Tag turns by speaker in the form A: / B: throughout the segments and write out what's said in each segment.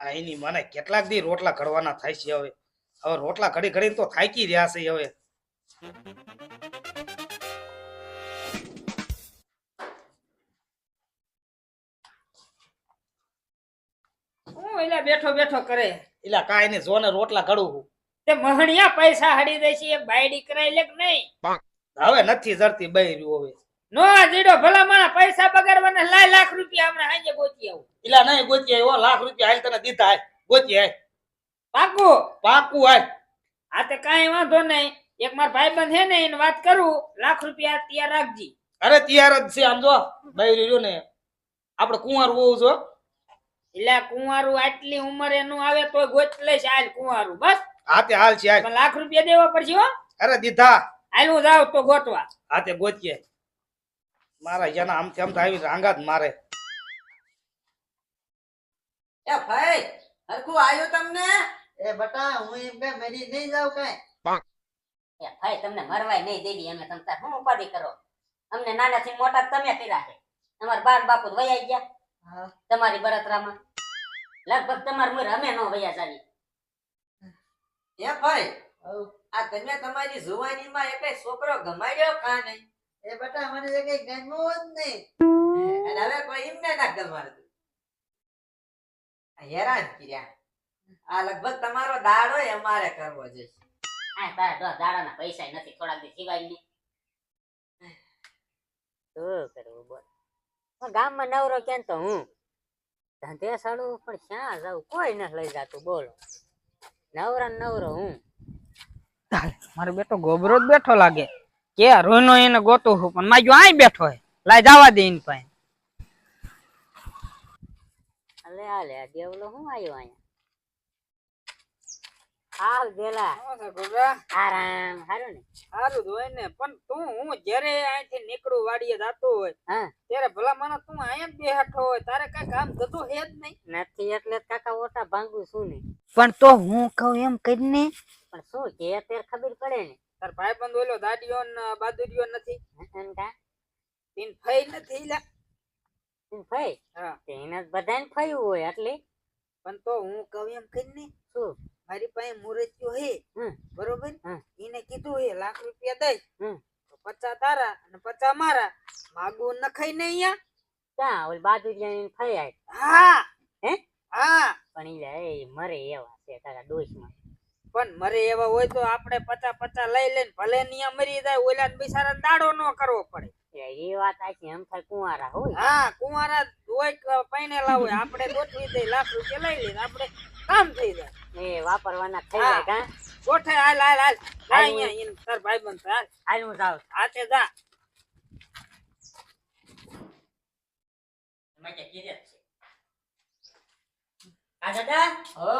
A: આ એની મને કેટલાક દી રોટલા ઘડવાના થાય છે હવે. હવે રોટલા ઘડી ઘડી તો થાકી રહ્યા છે હવે.
B: હું એલા બેઠો બેઠો કરે?
A: એલા કાઈ નહીં જોને રોટલા ઘડું
B: તે મહણિયા પૈસા હડી દે છે એક બાયડી કરાય લેક કે નહીં?
A: હવે નથી જરતી બૈર્યું હવે.
B: નો જીડો ભલા માણા પૈસા બગાડવાના લાય લાખ રૂપિયા હમણાં આજે ગોતી આવું.
A: એટલે નહીં ગોતી આવ્યો લાખ રૂપિયા હાલ તને દીધા હાલ. ગોતી હાલ.
B: પાકું?
A: પાકું હાલ.
B: આ તે કાંઈ વાંધો નહીં. એક માર ભાઈબંધ હે ને એને વાત કરું. લાખ રૂપિયા તૈયાર રાખજી.
A: અરે તૈયાર જ છે આમ જો ભાઈ રહ્યું ને. આપણે કુંવાર હોવું છો
B: એટલે કુંવારું આટલી ઉંમરે નું આવે તો ગોત લઈશ હાલ કુંવારું. બસ.
A: હાથે હાલ છે
B: લાખ રૂપિયા દેવા પડશે હો.
A: અરે દીધા.
B: હાલ હું જાઉં તો ગોતવા.
A: હાથે ગોતીએ. મારા જેના આમ તો આવી રાંગા જ મારે.
C: એ ભાઈ હરખું આવ્યું તમને?
D: એ બટા હું એમ કે મેરી નહીં જાઉં કઈ.
E: એ ભાઈ તમને મરવાય નહીં દેવી અમે તમ તાર શું ઉપાધિ કરો? અમને નાનાથી મોટા તમે કર્યા છે. અમાર બાર બાપુ વયા ગયા. તમારી બળતરામાં લગભગ તમાર મુર અમે નો વયા જાવી
C: એ ભાઈ આ તમે તમારી જુવાનીમાં એકે છોકરો ગમાડ્યો કા નહીં?
D: એ બટા મને જે કઈ ગમ્યું જ નહીં.
C: અને હવે કોઈ એમને ના ગમાડતું આ હેરાન કર્યા. આ લગભગ તમારો દાડો અમારે કરવો જોઈએ
E: આ તારા દસ દાડાના પૈસા નથી થોડાક દી સિવાયની. તો કરવું બોલ. ગામમાં નવરો કેમ તો હું. ધંધે સાડું પણ ક્યાં જાઉં? કોઈ ન લઈ જાતું બોલો. નવરા ને નવરો હું.
B: મારો બેટો ગોબરો જ બેઠો લાગે. કે રોનો એને ગોતું છું પણ માજો આય બેઠો હે લાય જવા દે ઇન પાસે.
E: અલે આલે દેવલો હું આવ્યો અહીંયા? હાલ દેલા. આરામ હારું ને.
B: સારું જ હોય ને પણ તું હું જ્યારે અહીંથી નીકળું વાડીએ જાતો હોય
E: હા.
B: ત્યારે ભલા મને તું અહીંયા જ બેઠો હોય તારે કઈ કામ થતું હે જ નહીં.
E: નથી એટલે જ કાકા ઓટા ભાંગું છું ને.
B: પણ તો હું કહું એમ કરીને
E: પણ શું કે અત્યારે ખબર પડે ને.
B: તાર ભાઈ બંધ ઓલો દાડીઓ ને બાદુરીઓ નથી?
E: એમ કા?
B: તીન ફઈ નથી લા.
E: તીન ફઈ?
B: હા.
E: તેના બધાને ફયું હોય એટલે?
B: પણ તો હું કહું એમ કરીને
E: શું?
B: મારી પાસે મુરત્યો હે બરોબર. એને કીધું હે લાખ રૂપિયા દઈ. પચા તારા અને પચા મારા. માગું નખાઈ ને અહીંયા.
E: ક્યાં? ઓલ બાદુરિયા ને ફઈ આય
B: હા.
E: હે?
B: હા.
E: પણ એ મરે એવા છે કાકા ડોશમાં
B: પણ મરે એવા હોય તો આપણે પચાસ પચા લઈ લઈને ભલે નિયમ મરી જાય ઓલા બિચારા દાડો ન કરવો પડે.
E: એ વાત આખી એમ થાય કુંવારા હોય.
B: હા કુંવારા હોય પૈણેલા હોય આપણે ગોઠવી દઈ લાખ રૂપિયા લઈ લઈને આપણે કામ થઈ જાય.
E: એ વાપરવાના થઈ. જાય કા?
B: ગોઠે હાલ હાલ હાલ. અહીંયા એને તાર ભાઈ બંધ હાલ.
E: હાલ હું જાઉં.
B: હાથે જા.
E: મજા કીધે આ દાદા?
C: હો?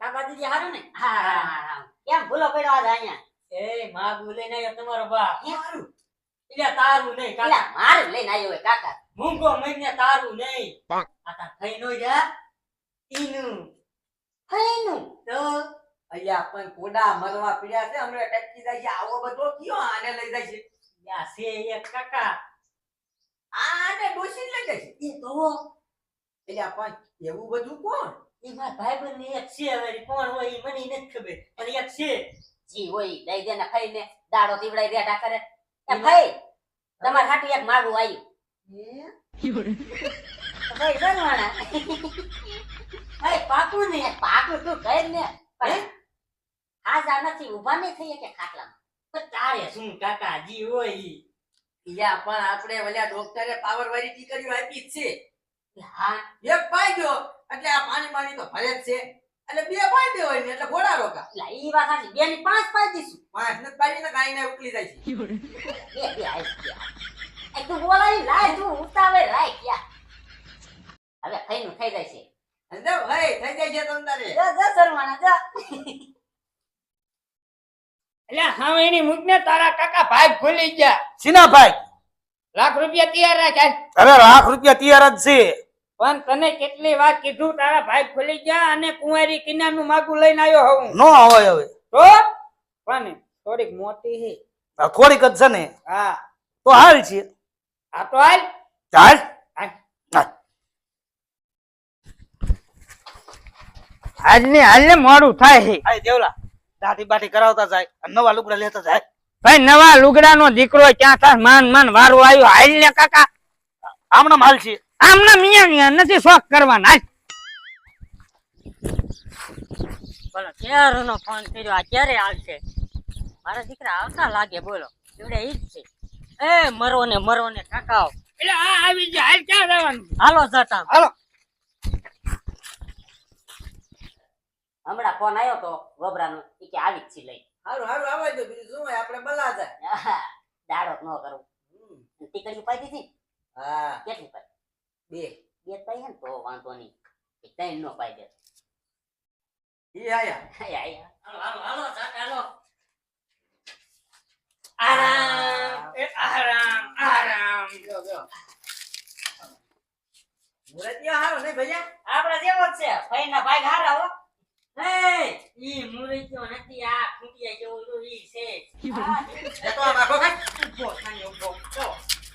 E: કાકા દીદી હારું ને? હા હા હા કેમ ભૂલો પડ્યો આજ અહીંયા?
F: એ માગું લઈને આવ્યો તમારો બાપ.
E: હે?
F: એટલે તારું નહીં કાકા.
E: મારું લઈને આવ્યો હોય કાકા.
F: મૂંગો મહિને તારું નહીં. કાકા થઈ નો જા ઈનું. તો
C: અહીંયા પણ કોડા મરવા પીડ્યા છે હમણાં ટકી જાય છે. આવો બધો કયો આને લઈ જાય છે?
F: યા છે એક કાકા.
C: આને ડોસી લઈ જાય છે?
F: એ તો.
C: એટલે પણ એવું બધું કોણ?
F: એ ભાઈબંધ ને એક છે હવે કોણ હોય એ મને નથી ખબર પણ એક છે.
E: જી હોય દઈ દે ને ફઈને દાડો પીવડાઈ રેઠા કરે એ ફઈ તમારે હાટુ એક માગું આવ્યું તો બનવાના
F: એ પાકું ને?
E: પાકું તું કહે ને. પણ હાજા નથી ઊભા નહીં થઈ કે ખાટલામાં?
F: તારે શું કાકા જી હોય ઈ.
C: પણ આપણે ઓલા ડોક્ટરે પાવર વાળી કરી આપી જ છે.
E: હા
C: એક પાઈ દો એટલે આ પાણી પાણી તો ભરે જ છે. એટલે બે પાઈ દે હોય ને એટલે ઘોડા રોકા.
E: એટલે ઈ વાત સાચી. બે ની પાંચ પાઈ દઈશું
C: પાંચ ને પાડીને કાંઈ ને ઉકલી જાય છે.
E: બે બે આઈ એ તું બોલાવી લાય તું ઉતાવે રાય ક્યાં હવે ફઈનું થઈ જાય છે.
C: અને ભાઈ થઈ જાય છે તમ તારે
E: જા જા સરવાના જા.
B: એટલે હા એની મૂકને તારા કાકા ભાઈ ભૂલી ગયા.
A: સીના ભાઈ?
B: લાખ રૂપિયા તૈયાર રાખ હવે
A: અરે લાખ રૂપિયા તૈયાર જ છે.
B: પણ તને કેટલી વાર કીધું? તારા ભાઈ ખુલી ગયા અને કુંવારી કિનારનું માગું લઈને આવ્યો હું
A: નો હોય હવે.
B: તો? પણ થોડીક મોટી હે.
A: આ થોડીક જ છે ને.
B: હા.
A: તો હાલ છે.
B: આ તો હાલ.
A: હાલ.
B: આજની
A: હાલ.
B: હાલ ને હાલ ને મોડું થાય છે
A: આ દેવલા દાઢી બાટી કરાવતા જાય અને નવા લુગડા લેતા જાય.
B: ભાઈ નવા લુગડાનો દીકરો ક્યાં થાય માન માન વારું આવ્યું. હાલ ને કાકા.
A: હમણાં હાલ છે.
B: આમના મિયા નથી શોખ કરવાના. હાલ.
E: બોલો ક્યારનો ફોન કર્યો. આ ક્યારે આવશે? મારા દીકરા આવતા લાગે બોલો. એવડે ઈ જ છે. એ મરો ને મરો ને ઠકાવ
B: એટલે આ આવી જાય હાલ ક્યાં જવાનું?
E: હાલો જતા.
A: હાલો.
E: હમણાં ફોન આવ્યો તો ગોબરાનો ઈ કે આવી જ છે લઈ.
C: હારું હારું આવવા દો બીજું. શું આપણે બલા જાય
E: દાડો ન કરું. ટીકડી પાઈ દીધી?
C: હા.
E: કેટલી પાઈ
C: બે
E: બે પાઈ હે ને તો વાંધો નહીં. નો પાઈ દે.
C: ઈ આયા.
E: આય.
F: હાલો હાલો હાલો
B: આરામ. એ આરામ આરામ.
C: જો જો મુરતિયા હારો નહીં ભૈયા?
E: આપડે જેવો જ છે. ભાઈ ના ભાઈ હારા હો. હે ઈ મુરતિયો નથી આ ખૂટિયા જેવો ઈ ઈ છે. આ
C: તો આખો કાઢ.
E: જો થાય ઊભો જો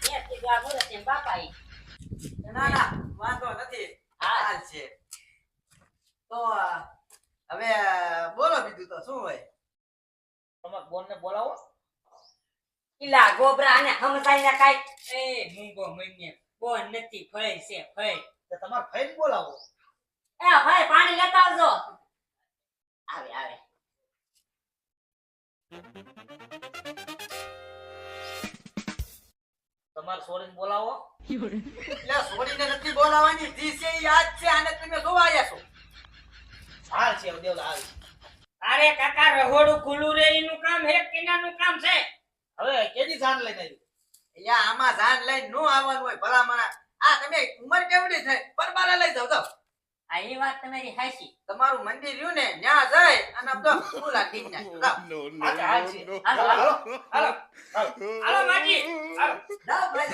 E: એ તીગા મુરતિયા બાપા ઈ
C: ના ના વાંધો નથી
E: હા
C: હાલ છે તો અ, હવે અ, બોલો બીજું તો શું હોય?
A: તમારા બોન ને બોલાવો.
E: ઈલા ગોબરા આને સમજાય ને કાઈ.
F: એ મૂંગો મઈને બોન નથી ફળે છે ફળે
A: તો તમારે ફઈને બોલાવો.
E: એ ભાઈ પાણી લેતા આવજો. આવે આવે.
A: તમારે બોલાવો.
C: એટલે છોડીને નથી બોલાવાની જી છે યાદ છે આને તમે જોવા આવ્યા છો?
A: હાલ છે દેવલા હાલ.
F: અરે કાકા રહોડું ખુલ્લું રે એનું કામ હે કિનાનું કામ છે.
A: હવે કેદી જાન લઈને આવી
C: અહીંયા આમાં જાન લઈને નો આવવાનું હોય ભલામણા આ તમે ઉંમર કેવડી થઈ પરબારા લઈ જાવ તો
E: આ એ વાત તમારી હાચી.
C: તમારું મંદિર રહ્યું ને ન્યા જાય અને તો ફૂલા ઠીક જાય
A: નો નો છે
E: હાલો
A: હાલો
E: હાલો.
A: હાલો
F: હાલો માજી. હાલો.
C: ભાઈ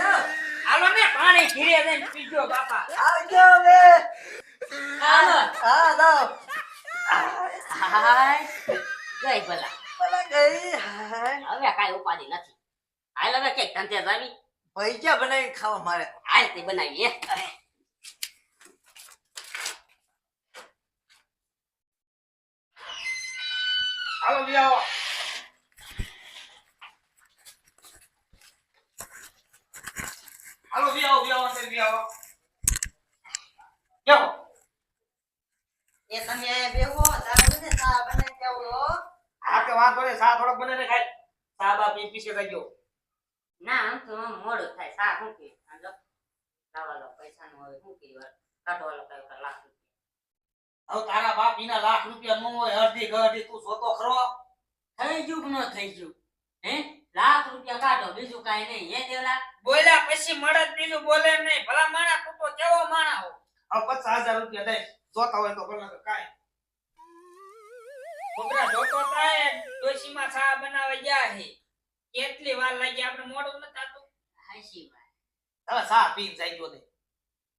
F: હાલો ને પાણી ઘીરે જઈને પીજો બાપા.
C: આવજો હવે.
E: હાલો.
C: હા
E: હાય. ગઈ ભલા.
C: ભલા ગઈ હાય.
E: હવે કાઈ ઉપાધિ નથી. હાલ હવે કંઈક ધંધે જાવી.
C: ભજીયા બનાવી ખાવા મારે.
E: હાલ તે બનાવીએ. હે
A: હાલો આવો. હાલો બી આવો અંદર આવો. જાઓ
C: એ તમે બેહો તારે મને ચા બનાવીને
A: આ કે વાંધો નહીં સા થોડોક બને ને ખાય. સા બા પી પીસે થઈ ગયો.
E: ના આમ તો મોડું થાય. સા શું કે? આજો લાવાલો પૈસા નું હવે શું કર્યું કાઢવાલો કયો કે લાખ રૂપિયા.
A: હવે તારા બાપ એના લાખ રૂપિયા નો હોય અડધી ગઢી તું જોતો ખરો.
E: થઈ ગયું ન થઈ ગયું? હે? લાખ રૂપિયા કાઢો બીજું કાઈ નહીં. હે દેવલા?
F: બોલ્યા પછી મળે બીજું બોલે નહીં. ભલા માણા તું તો કેવો માણા હો?
A: હવે પચાસ હજાર રૂપિયા દઈ. જોતા હોય તો ભલે કાંઈ.
F: છોકરા જોતો થાય ડોશીમાં ચા બનાવવા ગયા છે. કેટલી વાર લાગી આપણે મોડું ન થાતું?
E: હાશી વાર.
A: હવે સા પીન જાય ગયો દે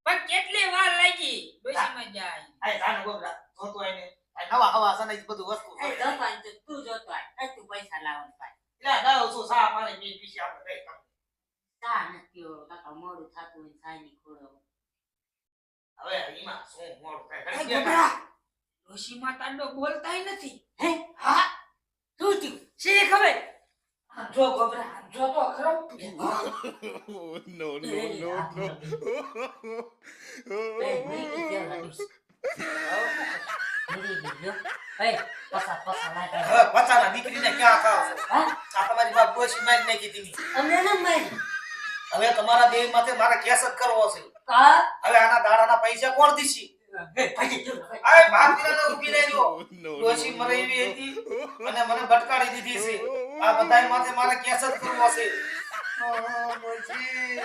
F: પણ કેટલી વાર લાગી? ડોશીમાં જાય.
A: આ જાન ગોબરા જોતો હોય આ નવા હવા સને બધું વસ્તુ
E: એ. જોતો તો તું જોતો આય એ તું પૈસા લાવવાનું પાય
A: એટલે દાવ શું સા પાણી પી પીસી આપણે કઈ કામ
E: ચા નથી કાકા મોડું થાતું હોય થાયની ખોડો.
A: હવે એમાં શું મોડું થાય?
F: ગોબરા, ડોશીમાં તાંડો બોલતાય નથી.
E: હે? હા? શું થયું?
F: શી ખબર? જો જો તો ખરો.
A: પચાના દીકરીને ક્યાં ખાવ છો? આ તમારી બાપ ડોશી મારી નાખી દીધી
E: અમને ન મારી.
A: હવે તમારા દેહ માથે મારે કેસ જ કરવો છે. હવે આના દાડાના પૈસા કોણ દીશી?
E: એ ભાઈ જો
A: ઊભી રહેજો. ડોશી મરે એવી હતી અને મને ભટકાડી દીધી છે. આ બધાય માથે મારે કેસ જ કરવો છે
C: મોચી.